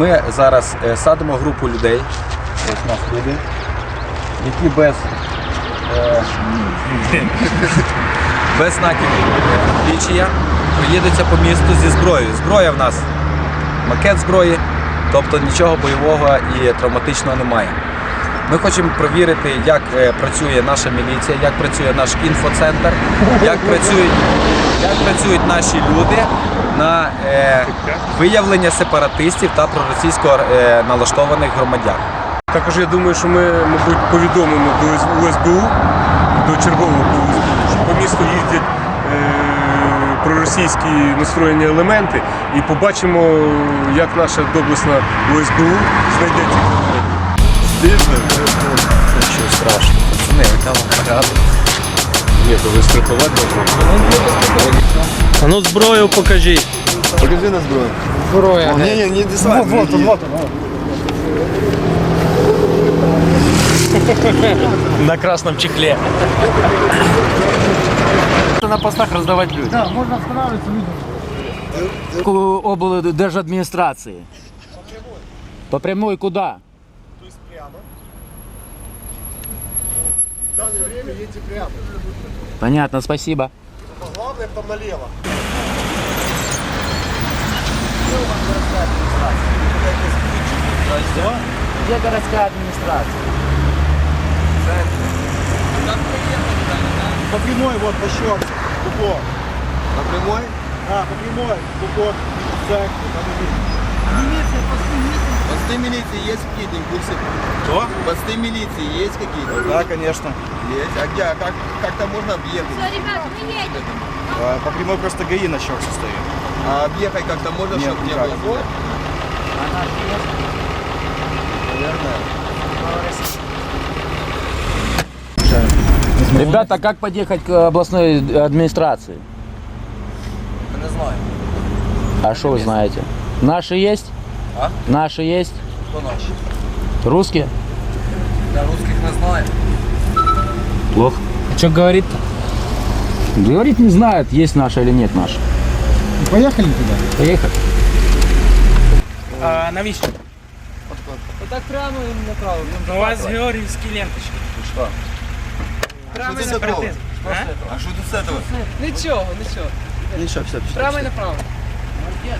Ми зараз е, садимо групу людей. Ось нас люди, які без, е, без знаків відлічення їдуться по місту зі зброєю. Зброя в нас макет зброї, тобто нічого бойового і травматичного немає. Ми хочемо провірити, як е, працює наша міліція, як працює наш інфоцентр, як працюють, як працюють наші люди на е, виявлення сепаратистів та проросійсько е, налаштованих громадян. Також я думаю, що ми, мабуть, повідомимо до УСБУ, до чергового УСБУ, що по місту їздять е, проросійські настроєні елементи і побачимо, як наша доблесна УСБУ знайде ці Нічого страшного. Пацани, яка вам порада? Ні, то ви страхувати А ну зброю покажіть. Покажи на зброю. Зброя. О, ні, ні, не десант. Вот, вот, вот. На красному чехлі. На постах раздавать людям. Да, можно останавливаться людям. облдержадминистрации. По прямой куда? В данное время едьте прямо. Понятно, спасибо. Главное, там налево. Где городская администрация? По прямой, вот, по щелке. Упор. По прямой? А, по прямой. Упор. Так, Посты милиции есть какие-то импульсы? Что? Посты милиции есть какие-то? Да, конечно. Есть. А где? А как, как-то можно объехать? Все, ребята, мы едем. А, По прямой просто ГАИ на щек состоит. А объехать как-то можно, Нет, чтобы не было? Ребята, как подъехать к областной администрации? Не знаю. А что вы знаете? Наши есть? А? Наши есть? Хто наші? Русские? Я русських не знаю. Плохо. Что говорит? Говорит, не знает, есть наша или нет наша. Поехали туда. Поехали. А навіщо? Отак прямо і направо. У вас георгіївські ленточки. Що? Прямо Що і це таке? напроти. А что тут с этого? Нічого, нічого. Ничего, все, все. Прямо і направо. Даже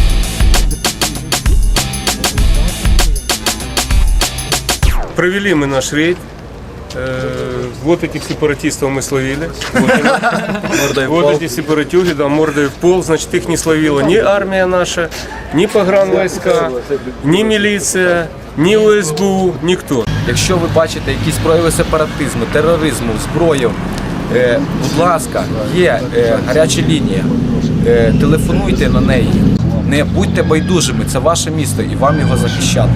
Провели мы наш рейд. Э, Вот этих сепаратистов мы словили. Вот, они. Вот эти сепаратюги, да, мордой в пол. Значит, их не словила ни армия наша, ни погранвойска, ни милиция, ни УСБУ, никто. Якщо ви бачите якісь прояви сепаратизму, тероризму, зброю, е, будь ласка, є е, гаряча лінія. Е, телефонуйте на неї. Не будьте байдужими, це ваше місто і вам його захищати.